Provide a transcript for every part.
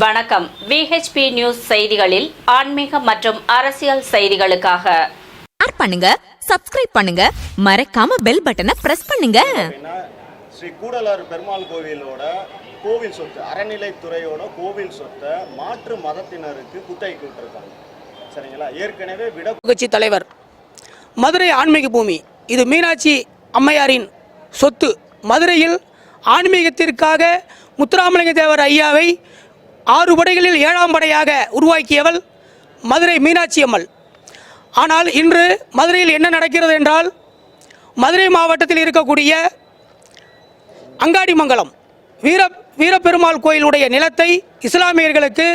வணக்கம். VHP news செய்திகளில் ஆன்மீக மற்றும் அரசியல் செய்திகளுக்காக. ஷேர் பண்ணுங்க சப்ஸ்கிரைப் பண்ணுங்க மறக்காம பெல் பட்டனை பிரஸ் பண்ணுங்க. ஸ்ரீ கூடலாறு பெருமாள் கோவிலோட கோவில் சொத்து அறநிலைத்துறையோட கோவில் சொத்தை மாற்று மதத்தினருக்கு குத்தகைக்கு விட்டுருக்காங்க சரிங்களா? ஏற்கனவே விட கட்சி தலைவர் மதுரை ஆன்மீக பூமி இது மீனாட்சி அம்மையாரின் சொத்து. மதுரையில் ஆன்மீகத்திற்காக முத்துராமலிங்க தேவர் ஐயாவை ஆறு படைகளில் ஏழாம் படையாக உருவாக்கியவள் மதுரை மீனாட்சி அம்மல். ஆனால் இன்று மதுரையில் என்ன நடக்கிறது என்றால் மதுரை மாவட்டத்தில் இருக்கக்கூடிய அங்காடிமங்கலம் வீர வீரப்பெருமாள் கோயிலுடைய நிலத்தை இஸ்லாமியர்களுக்கு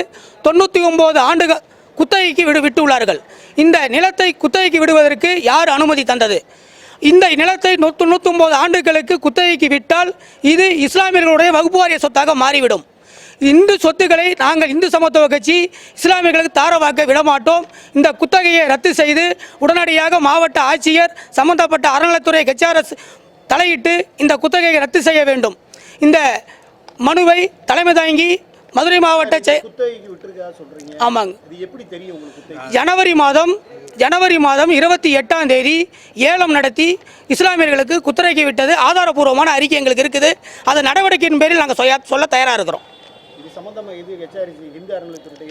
தொண்ணூற்றி ஒம்பது ஆண்டுகள் குத்தகைக்கு விடு விட்டுள்ளார்கள். இந்த நிலத்தை குத்தகைக்கு விடுவதற்கு யார் அனுமதி தந்தது? இந்த நிலத்தை நூற்று ஒம்பது ஆண்டுகளுக்கு குத்தகைக்கு விட்டால் இது இஸ்லாமியர்களுடைய வகுப்பு வாரிய சொத்தாக மாறிவிடும். இந்து சொத்துக்களை நாங்கள் இந்து சமத்துவ கட்சி இஸ்லாமியர்களுக்கு தாரவாக்க விடமாட்டோம். இந்த குத்தகையை ரத்து செய்து உடனடியாக மாவட்ட ஆட்சியர் சம்பந்தப்பட்ட அறநிலைத்துறை கட்சியாரசு தலையிட்டு இந்த குத்தகையை ரத்து செய்ய வேண்டும். இந்த மனுவை தலைமை தாங்கி மதுரை மாவட்ட ஆமாங்க. ஜனவரி மாதம் ஜனவரி மாதம் இருபத்தி எட்டாம் தேதி ஏலம் நடத்தி இஸ்லாமியர்களுக்கு குத்தகைக்கு விட்டது. ஆதாரபூர்வமான அறிக்கை எங்களுக்கு இருக்குது. அது நடவடிக்கையின் பேரில் நாங்கள் சொல்ல தயாராக இருக்கிறோம். இது ஹெச்ஆர்சி இந்து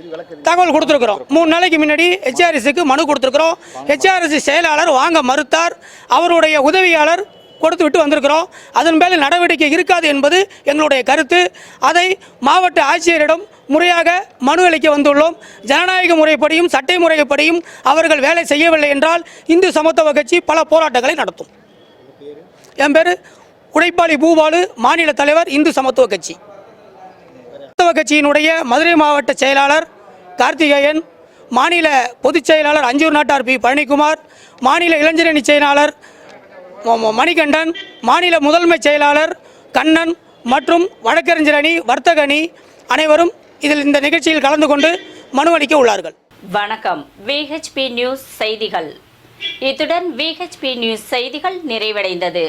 இது தகவல் கொடுத்துருக்குறோம். மூணு நாளைக்கு முன்னாடி ஹெச்ஆர்எஸ்க்கு மனு கொடுத்துருக்குறோம். ஹெச்ஆர்எஸ் செயலாளர் வாங்க மறுத்தார். அவருடைய உதவியாளர் கொடுத்து விட்டு வந்திருக்கிறோம். அதன் மேல் நடவடிக்கை இருக்காது என்பது எங்களுடைய கருத்து. அதை மாவட்ட ஆட்சியரிடம் முறையாக மனு அளிக்க வந்துள்ளோம். ஜனநாயக முறைப்படியும் சட்டை முறைப்படியும் அவர்கள் வேலை செய்யவில்லை என்றால் இந்து சமத்துவ கட்சி பல போராட்டங்களை நடத்தும். என் பேர் உடைப்பாளி பூபாலு மாநில தலைவர் இந்து சமத்துவ கட்சி. கிறிஸ்தவ கட்சியினுடைய மதுரை மாவட்ட செயலாளர் கார்த்திகேயன் மாநில பொதுச் செயலாளர் அஞ்சூர் நாட்டார் பி. பழனிக்குமார் மாநில இளைஞரணி செயலாளர் மணிகண்டன் மாநில முதன்மை செயலாளர் கண்ணன் மற்றும் வழக்கறிஞர் அணி வர்த்தக அணி அனைவரும் இதில் இந்த நிகழ்ச்சியில் கலந்து கொண்டு மனு அளிக்க உள்ளார்கள். வணக்கம். விஹெச்பி நியூஸ் செய்திகள். இத்துடன் விஹெச்பி நியூஸ் செய்திகள் நிறைவடைந்தது.